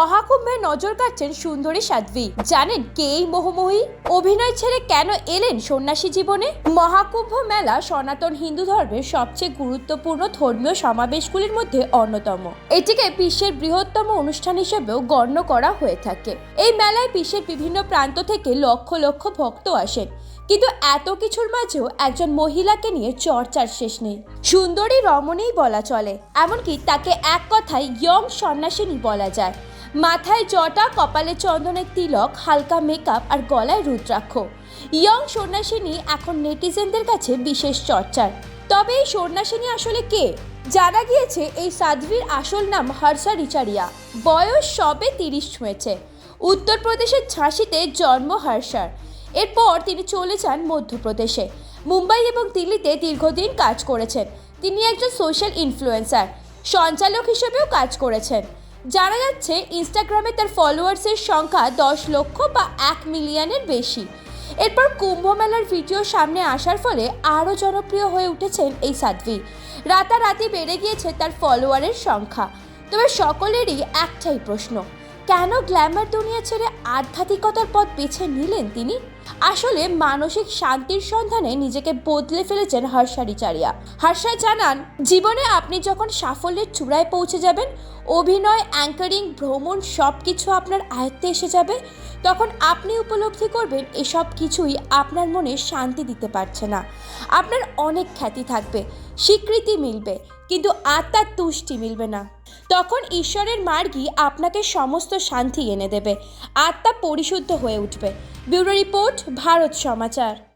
মহাকুম্ভে নজর কাটছেন সুন্দরী সাধ্বী। জানেন কে এই মোহময়ী? অভিনয় ছেড়ে কেন এলেন সন্ন্যাসী জীবনে? মহাকুম্ভ মেলা সনাতন হিন্দু ধর্মের সবচেয়ে গুরুত্বপূর্ণ ধর্মীয় সমাবেশগুলির মধ্যে অন্যতম। এটিকে বিশ্বের বৃহত্তম অনুষ্ঠান হিসেবেও গণ্য করা হয়ে থাকে। এই মেলায় বিশ্বের বিভিন্ন প্রান্ত থেকে লক্ষ লক্ষ ভক্ত আসেন। কিন্তু এত কিছুর মাঝেও একজন মহিলাকে নিয়ে চর্চার শেষ নেই। সুন্দরী রমণীই বলা চলে, এমনকি তাকে এক কথায় ইয়ং সন্ন্যাসিনী বলা যায়। মাথায় জটা, কপালে চন্দনের তিলক, হালকা মেকআপ আর গলায় রুদ্রাক্ষ। ইয়ং সন্ন্যাসিনী এখন নেটিজেনদের কাছে বিশেষ চর্চার। তবে এই সন্ন্যাসিনী আসলে কে? জানা গিয়েছে এই সাধ্বীর আসল নাম হর্ষা রিচারিয়া। বয়স সবে তিরিশ ছুঁয়েছে। উত্তরপ্রদেশের ঝাঁসিতে জন্ম হর্ষার এরপর তিনি চলে যান মধ্যপ্রদেশে। মুম্বাই এবং দিল্লিতে দীর্ঘদিন কাজ করেছেন। তিনি একজন সোশ্যাল ইনফ্লুয়েন্সার সঞ্চালক হিসেবেও কাজ করেছেন। জানা যাচ্ছে, ইনস্টাগ্রামে তার ফলোয়ার্সের সংখ্যা দশ লক্ষ বা এক মিলিয়নের বেশি। এরপর কুম্ভ মেলার ভিডিও সামনে আসার ফলে আরও জনপ্রিয় হয়ে উঠেছেন এই সাধ্বী। রাতারাতি বেড়ে গিয়েছে তার ফলোয়ারের সংখ্যা। তবে সকলেরই একটাই প্রশ্ন, কেন গ্ল্যামার দুনিয়া ছেড়ে আধ্যাত্মিকতার পথ বেছে নিলেন তিনি? আসলে মানসিক শান্তির সন্ধানে নিজেকে বদলে ফেলেছেন হর্ষারিচারিয়া হর্ষা জানান, জীবনে আপনি যখন সাফল্যের চূড়ায় পৌঁছে যাবেন, অভিনয় অ্যাঙ্কারিং ভ্রমণ সব কিছু আপনার আয়ত্তে এসে যাবে। তখন আপনি উপলব্ধি করবেন এসব কিছুই আপনার মনে শান্তি দিতে পারছে না। আপনার অনেক খ্যাতি থাকবে, স্বীকৃতি মিলবে, কিন্তু আত্মার তুষ্টি মিলবে না। তখন ঈশ্বরের মার্গই আপনাকে সমস্ত শান্তি এনে দেবে, আত্মা পরিশুদ্ধ হয়ে উঠবে। Bureau report Bharat Samachar.